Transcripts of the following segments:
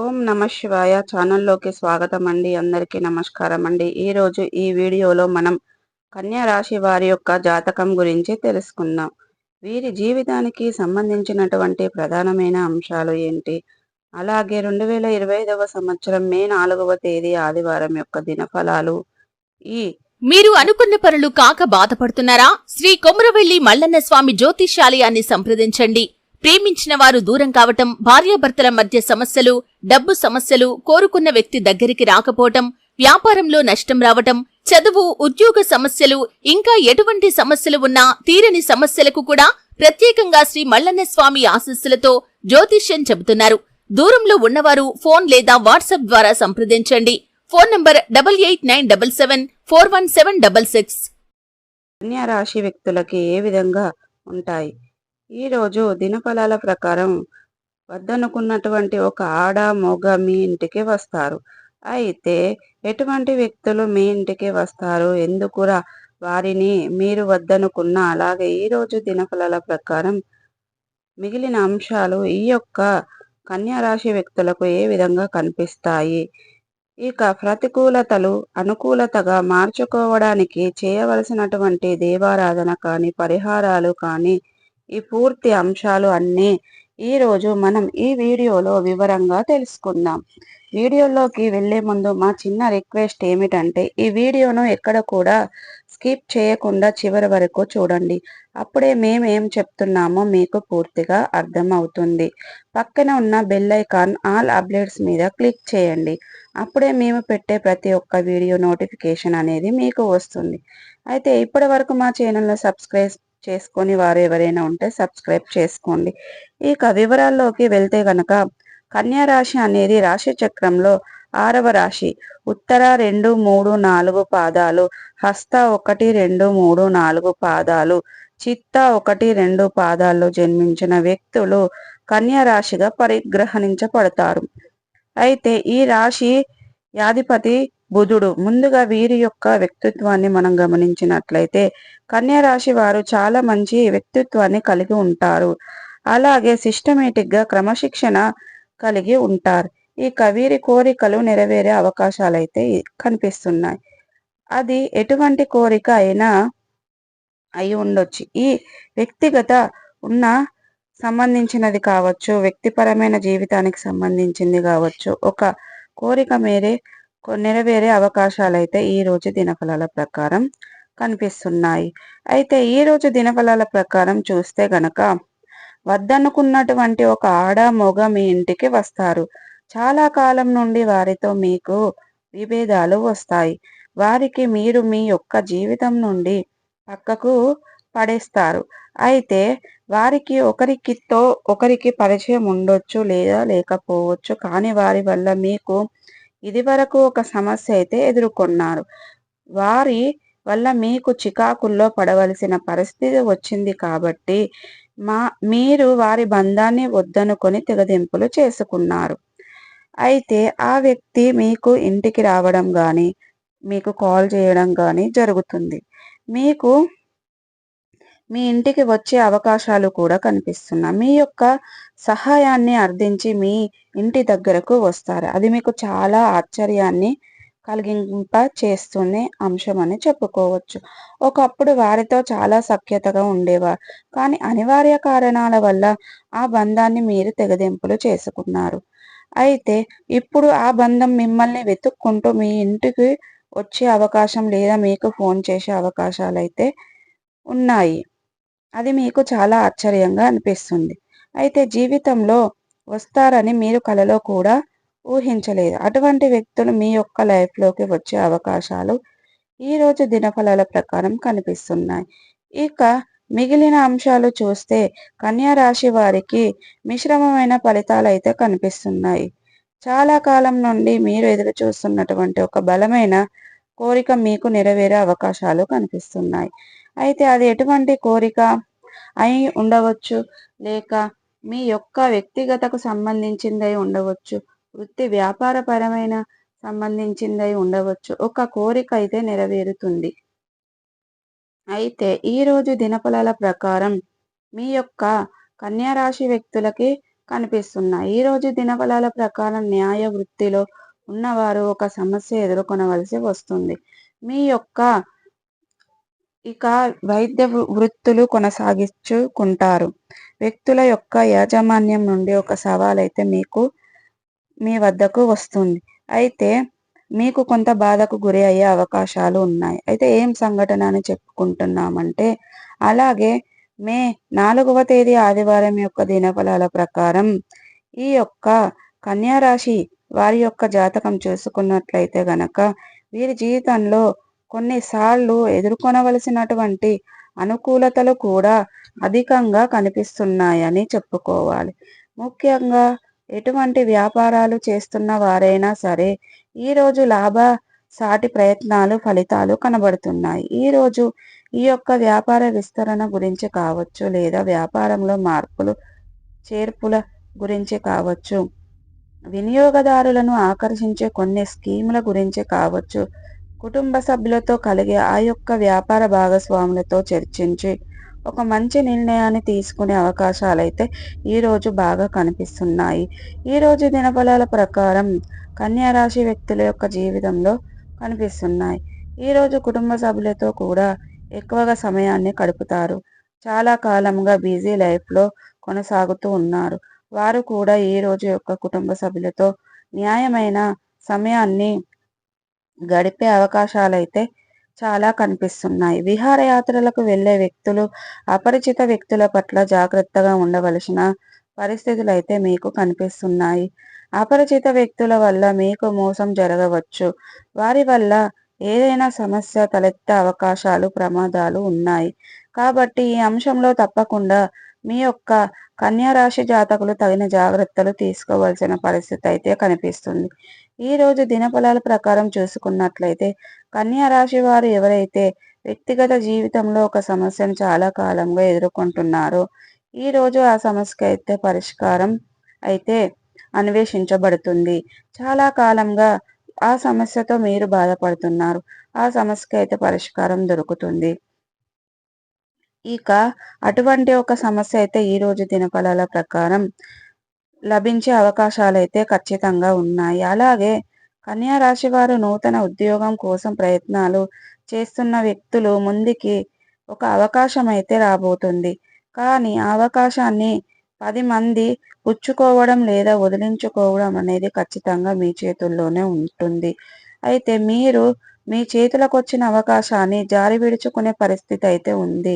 ఓం నమ శివాయ. ఛానల్లోకి స్వాగతం అండి అందరికీ నమస్కారం అండి ఈరోజు ఈ వీడియోలో మనం కన్యా రాశి వారి యొక్క జాతకం గురించి తెలుసుకుందాం. వీరి జీవితానికి సంబంధించినటువంటి ప్రధానమైన అంశాలు ఏంటి? అలాగే రెండు వేల ఇరవై ఐదవ సంవత్సరం మే నాలుగవ తేదీ ఆదివారం యొక్క దినఫలాలు ఈ మీరు అనుకున్న పనులు కాక బాధపడుతున్నారా? శ్రీ కొమరవెల్లి మల్లన్న స్వామి జ్యోతిష్యాలయాన్ని సంప్రదించండి. ప్రేమించిన వారు దూరం కావటం భార్యాభర్తల మధ్య సమస్యలు డబ్బు సమస్యలు కోరుకున్న వ్యక్తి దగ్గరికి రాకపోవటం వ్యాపారంలో నష్టం రావటం చదువు ఉద్యోగ సమస్యలు ఇంకా ఎటువంటి సమస్యలు ఉన్నా తీరని సమస్యలకు కూడా ప్రత్యేకంగా శ్రీ మల్లన్న స్వామి ఆశస్సులతో జ్యోతిష్యం చెబుతున్నారు. దూరంలో ఉన్నవారు ఫోన్ లేదా వాట్సాప్ ద్వారా సంప్రదించండి. Phone number double eight nine double seven four one seven double six. కన్యా రాశి వ్యక్తులకి ఏ విధంగా ఉంటాయి? ఈరోజు దినఫలాల ప్రకారం వద్దనుకున్నటువంటి ఒక ఆడ మొగ మీ ఇంటికి వస్తారు. అయితే ఎటువంటి వ్యక్తులు మీ ఇంటికి వస్తారు? ఎందుకురా వారిని మీరు వద్దనుకున్న? అలాగే ఈరోజు దినఫలాల ప్రకారం మిగిలిన అంశాలు ఈ యొక్క కన్యా రాశి వ్యక్తులకు ఏ విధంగా కనిపిస్తాయి? ఇక ప్రతికూలతలు అనుకూలతగా మార్చుకోవడానికి చేయవలసినటువంటి దేవారాధన కానీ పరిహారాలు కానీ ఈ పూర్తి అంశాలు అన్నీ ఈరోజు మనం ఈ వీడియోలో వివరంగా తెలుసుకుందాం. వీడియోలోకి వెళ్ళే ముందు మా చిన్న రిక్వెస్ట్ ఏమిటంటే ఈ వీడియోను ఎక్కడ కూడా స్కిప్ చేయకుండా చివరి వరకు చూడండి. అప్పుడే మేము ఏం చెప్తున్నామో మీకు పూర్తిగా అర్థం అవుతుంది పక్కన ఉన్న బెల్ ఐకాన్ ఆల్ అప్డేట్స్ మీద క్లిక్ చేయండి. అప్పుడే మేము పెట్టే ప్రతి ఒక్క వీడియో నోటిఫికేషన్ అనేది మీకు వస్తుంది. అయితే ఇప్పటి వరకు మా ఛానల్ను సబ్స్క్రైబ్ చేసుకొని వారు ఎవరైనా ఉంటే సబ్స్క్రైబ్ చేసుకోండి. ఇక వివరాల్లోకి వెళ్తే గనక కన్యా రాశి అనేది రాశి చక్రంలో ఆరవ రాశి. ఉత్తర రెండు మూడు నాలుగు పాదాలు హస్త ఒకటి రెండు మూడు నాలుగు పాదాలు చిత్త ఒకటి రెండు పాదాల్లో జన్మించిన వ్యక్తులు కన్యా రాశిగా పరిగ్రహణించబడతారు. అయితే ఈ రాశి యాధిపతి బుధుడు. ముందుగా వీరి యొక్క వ్యక్తిత్వాన్ని మనం గమనించినట్లయితే కన్యా రాశి వారు చాలా మంచి వ్యక్తిత్వాన్ని కలిగి ఉంటారు. అలాగే సిస్టమేటిక్గా క్రమశిక్షణ కలిగి ఉంటారు. ఈ కవీరి కోరికలు నెరవేరే అవకాశాలు అయితే కనిపిస్తున్నాయి. అది ఎటువంటి కోరిక అయినా అయి ఉండొచ్చు. ఈ వ్యక్తిగత ఉన్న సంబంధించినది కావచ్చు వ్యక్తిపరమైన జీవితానికి సంబంధించింది కావచ్చు ఒక కోరిక మేరే నెరవేరే అవకాశాలు అయితే ఈ రోజు దినఫలాల ప్రకారం కనిపిస్తున్నాయి. అయితే ఈ రోజు దినఫలాల ప్రకారం చూస్తే గనక వద్దనుకున్నటువంటి ఒక ఆడ మొగ మీ ఇంటికి వస్తారు. చాలా కాలం నుండి వారితో మీకు విభేదాలు వస్తాయి. వారికి మీరు మీ యొక్క జీవితం నుండి పక్కకు పడేస్తారు. అయితే వారికి ఒకరికితో ఒకరికి పరిచయం ఉండొచ్చు లేదా లేకపోవచ్చు. కానీ వారి వల్ల మీకు ఇది వరకు ఒక సమస్య అయితే ఎదుర్కొన్నారు. వారి వల్ల మీకు చికాకుల్లో పడవలసిన పరిస్థితి వచ్చింది కాబట్టి మా మీరు వారి బంధాన్ని వద్దనుకొని తెగదింపులు చేసుకున్నారు. అయితే ఆ వ్యక్తి మీకు ఇంటికి రావడం కానీ మీకు కాల్ చేయడం కానీ జరుగుతుంది. మీకు మీ ఇంటికి వచ్చే అవకాశాలు కూడా కనిపిస్తున్నాయి మీ యొక్క సహాయాన్ని అర్థించి మీ ఇంటి దగ్గరకు వస్తారు. అది మీకు చాలా ఆశ్చర్యాన్ని కలిగింప చేస్తునే అంశం అని చెప్పుకోవచ్చు. ఒకప్పుడు వారితో చాలా సఖ్యతగా ఉండేవారు. కానీ అనివార్య కారణాల వల్ల ఆ బంధాన్ని మీరు తెగదింపులు చేసుకున్నారు. అయితే ఇప్పుడు ఆ బంధం మిమ్మల్ని వెతుక్కుంటూ మీ ఇంటికి వచ్చే అవకాశం లేదా మీకు ఫోన్ చేసే అవకాశాలు అయితే ఉన్నాయి. అది మీకు చాలా ఆశ్చర్యంగా అనిపిస్తుంది. అయితే జీవితంలో వస్తారని మీరు కలలో కూడా ఊహించలేదు. అటువంటి వ్యక్తులు మీ యొక్క లైఫ్లోకి వచ్చే అవకాశాలు ఈరోజు దినఫలాల ప్రకారం కనిపిస్తున్నాయి. ఇక మిగిలిన అంశాలు చూస్తే కన్యా రాశి వారికి మిశ్రమమైన ఫలితాలు అయితే కనిపిస్తున్నాయి. చాలా కాలం నుండి మీరు ఎదురు చూస్తున్నటువంటి ఒక బలమైన కోరిక మీకు నెరవేరే అవకాశాలు కనిపిస్తున్నాయి. అయితే అది ఎటువంటి కోరిక? అయి ఉండవచ్చు. లేక మీ యొక్క వ్యక్తిగతకు సంబంధించిందై ఉండవచ్చు. వృత్తి వ్యాపారపరమైన సంబంధించిందై ఉండవచ్చు. ఒక కోరిక అయితే నెరవేరుతుంది. అయితే ఈరోజు దినపలాల దినఫలాల ప్రకారం మీ యొక్క కన్యారాశి వ్యక్తులకి కనిపిస్తున్నాయి. ఈరోజు దినఫలాల ప్రకారం న్యాయ వృత్తిలో ఉన్నవారు ఒక సమస్య ఎదుర్కొనవలసి వస్తుంది. మీ యొక్క ఇక వైద్య వృత్తులు కొనసాగించుకుంటారు. వ్యక్తుల యొక్క యాజమాన్యం నుండి ఒక సవాల్ అయితే మీకు మీ వద్దకు వస్తుంది. అయితే మీకు కొంత బాధకు గురి అయ్యే అవకాశాలు ఉన్నాయి. అయితే ఏం సంఘటన అని చెప్పుకుంటున్నామంటే అలాగే మే నాలుగవ తేదీ ఆదివారం యొక్క దినఫలాల ప్రకారం ఈ యొక్క కన్యారాశి వారి యొక్క జాతకం చూసుకున్నట్లయితే గనక వీరి జీవితంలో కొన్నిసార్లు ఎదుర్కొనవలసినటువంటి అనుకూలతలు కూడా అధికంగా కనిపిస్తున్నాయని చెప్పుకోవాలి. ముఖ్యంగా ఎటువంటి వ్యాపారాలు చేస్తున్న వారైనా సరే ఈరోజు లాభ సాటి ప్రయత్నాలు ఫలితాలు కనబడుతున్నాయి. ఈరోజు ఈ యొక్క వ్యాపార విస్తరణ గురించి కావచ్చు లేదా వ్యాపారంలో మార్పులు చేర్పుల గురించి కావచ్చు వినియోగదారులను ఆకర్షించే కొన్ని స్కీముల గురించి కావచ్చు. కుటుంబ సభ్యులతో కలిగే ఆ యొక్క వ్యాపార భాగస్వాములతో చర్చించి ఒక మంచి నిర్ణయాన్ని తీసుకునే అవకాశాలు అయితే ఈరోజు బాగా కనిపిస్తున్నాయి. ఈరోజు దినఫలాల ప్రకారం కన్యా రాశి వ్యక్తుల యొక్క జీవితంలో కనిపిస్తున్నాయి. ఈరోజు కుటుంబ సభ్యులతో కూడా ఎక్కువగా సమయాన్ని గడుపుతారు. చాలా కాలంగా బిజీ లైఫ్లో కొనసాగుతూ ఉన్నారు. వారు కూడా ఈ రోజు యొక్క కుటుంబ సభ్యులతో న్యాయమైన సమయాన్ని గడిపే అవకాశాలైతే చాలా కనిపిస్తున్నాయి. విహారయాత్రలకు వెళ్ళే వ్యక్తులు అపరిచిత వ్యక్తుల పట్ల జాగ్రత్తగా ఉండవలసిన పరిస్థితులు అయితే మీకు కనిపిస్తున్నాయి. అపరిచిత వ్యక్తుల వల్ల మీకు మోసం జరగవచ్చు. వారి వల్ల ఏదైనా సమస్య తలెత్తే అవకాశాలు ప్రమాదాలు ఉన్నాయి. కాబట్టి ఈ అంశంలో తప్పకుండా మీ యొక్క కన్యా రాశి జాతకులు తగిన జాగ్రత్తలు తీసుకోవాల్సిన పరిస్థితి అయితే కనిపిస్తుంది. ఈ రోజు దినఫలాల ప్రకారం చూసుకున్నట్లయితే కన్యా రాశి వారు ఎవరైతే వ్యక్తిగత జీవితంలో ఒక సమస్యను చాలా కాలంగా ఎదుర్కొంటున్నారో ఈ రోజు ఆ సమస్యకి అయితే పరిష్కారం అయితే అన్వేషించబడుతుంది. చాలా కాలంగా ఆ సమస్యతో మీరు బాధపడుతున్నారు. ఆ సమస్యకి అయితే పరిష్కారం దొరుకుతుంది. ఇక అటువంటి ఒక సమస్య అయితే ఈ రోజు దినఫలాల ప్రకారం లభించే అవకాశాలు అయితే ఖచ్చితంగా ఉన్నాయి. అలాగే కన్యా రాశి వారు నూతన ఉద్యోగం కోసం ప్రయత్నాలు చేస్తున్న వ్యక్తులు ముందుకి ఒక అవకాశం అయితే రాబోతుంది. కానీ ఆ అవకాశాన్ని పది మంది పుచ్చుకోవడం లేదా వదిలించుకోవడం అనేది ఖచ్చితంగా మీ చేతుల్లోనే ఉంటుంది. అయితే మీరు మీ చేతులకు వచ్చిన అవకాశాన్ని జారి విడుచుకునే పరిస్థితి అయితే ఉంది.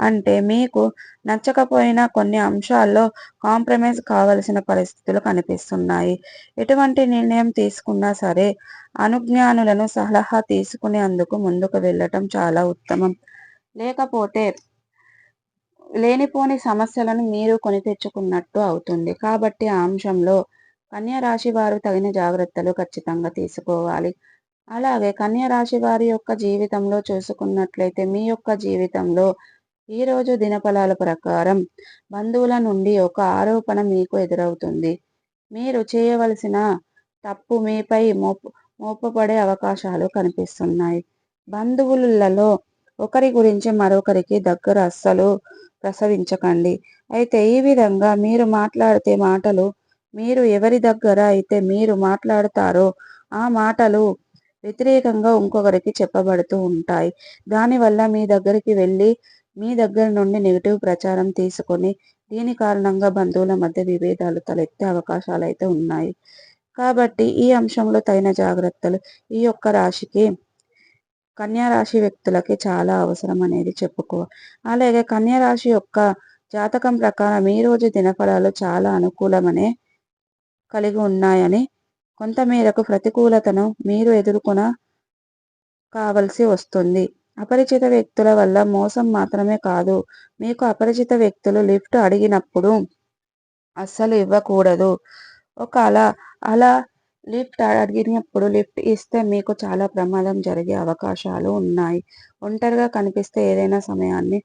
అంటే మీకు నచ్చకపోయినా కొన్ని అంశాల్లో కాంప్రమైజ్ కావలసిన పరిస్థితులు కనిపిస్తున్నాయి. ఎటువంటి నిర్ణయం తీసుకున్నా సరే అనుజ్ఞానులను సలహా తీసుకునేందుకు ముందుకు వెళ్ళటం చాలా ఉత్తమం. లేకపోతే లేనిపోని సమస్యలను మీరు కొని తెచ్చుకున్నట్టు అవుతుంది. కాబట్టి ఆ అంశంలో కన్యా రాశి వారు తగిన జాగ్రత్తలు ఖచ్చితంగా తీసుకోవాలి. అలాగే కన్యా రాశి వారి యొక్క జీవితంలో చూసుకున్నట్లయితే మీ యొక్క జీవితంలో ఈరోజు దినఫలాల ప్రకారం బంధువుల నుండి ఒక ఆరోపణ మీకు ఎదురవుతుంది. మీరు చేయవలసిన తప్పు మీపై మోపు మోపబడే అవకాశాలు కనిపిస్తున్నాయి. బంధువులలో ఒకరి గురించి మరొకరికి దగ్గర అస్సలు ప్రసవించకండి. అయితే ఈ విధంగా మీరు మాట్లాడితే మాటలు మీరు ఎవరి దగ్గర అయితే మీరు మాట్లాడతారో ఆ మాటలు వ్యతిరేకంగా ఇంకొకరికి చెప్పబడుతూ ఉంటాయి. దానివల్ల మీ దగ్గరికి వెళ్ళి మీ దగ్గర నుండి నెగిటివ్ ప్రచారం తీసుకొని దీని కారణంగా బంధువుల మధ్య విభేదాలు తలెత్తే అవకాశాలు అయితే ఉన్నాయి. కాబట్టి ఈ అంశంలో తగిన జాగ్రత్తలు ఈ యొక్క రాశికి కన్యా రాశి వ్యక్తులకి చాలా అవసరం అనేది చెప్పుకో. అలాగే కన్యా రాశి యొక్క జాతకం ప్రకారం ఈ రోజు దినఫలాలు చాలా అనుకూలమనే కలిగి ఉన్నాయని కొంతమేరకు ప్రతికూలతను మీరు ఎదుర్కొన కావలసి వస్తుంది. అపరిచిత వ్యక్తుల వల్ల మోసం మాత్రమే కాదు మీకు అపరిచిత వ్యక్తులు లిఫ్ట్ అడిగినప్పుడు అస్సలు ఇవ్వకూడదు. ఒక అలా అలా లిఫ్ట్ అడిగినప్పుడు లిఫ్ట్ ఇస్తే మీకు చాలా ప్రమాదం జరిగే అవకాశాలు ఉన్నాయి. ఒంటరిగా కనిపిస్తే ఏదైనా సమయాన్ని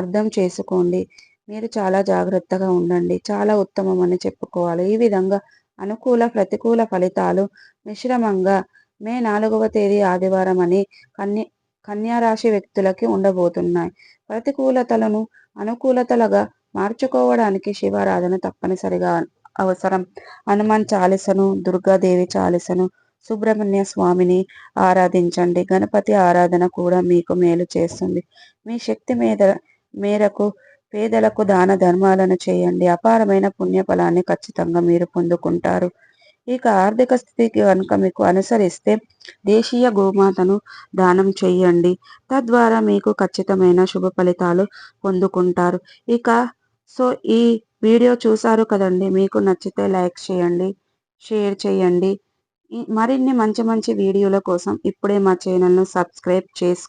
అర్థం చేసుకోండి. మీరు చాలా జాగ్రత్తగా ఉండండి. చాలా ఉత్తమం అని చెప్పుకోవాలి. ఈ విధంగా అనుకూల ప్రతికూల ఫలితాలు మిశ్రమంగా మే నాలుగవ తేదీ ఆదివారం అని కన్య కన్యారాశి వ్యక్తులకి ఉండబోతున్నాయి. ప్రతికూలతలను అనుకూలతలుగా మార్చుకోవడానికి శివారాధన తప్పనిసరిగా అవసరం. హనుమాన్ చాలీసను దుర్గాదేవి చాలీసను సుబ్రహ్మణ్య స్వామిని ఆరాధించండి. గణపతి ఆరాధన కూడా మీకు మేలు చేస్తుంది. మీ శక్తి మీద మేరకు పేదలకు దాన ధర్మాలను చేయండి. అపారమైన పుణ్యఫలాన్ని ఖచ్చితంగా మీరు పొందుకుంటారు. ఇక ఆర్థిక స్థితికి కనుక మీకు అనుసరిస్తే దేశీయ గోమాతను దానం చేయండి. తద్వారా మీకు ఖచ్చితమైన శుభ ఫలితాలు పొందుకుంటారు. ఇక సో ఈ వీడియో చూసారు కదండి. మీకు నచ్చితే లైక్ చేయండి షేర్ చేయండి. మరిన్ని మంచి మంచి వీడియోల కోసం ఇప్పుడే మా ఛానల్ను సబ్స్క్రైబ్ చేసు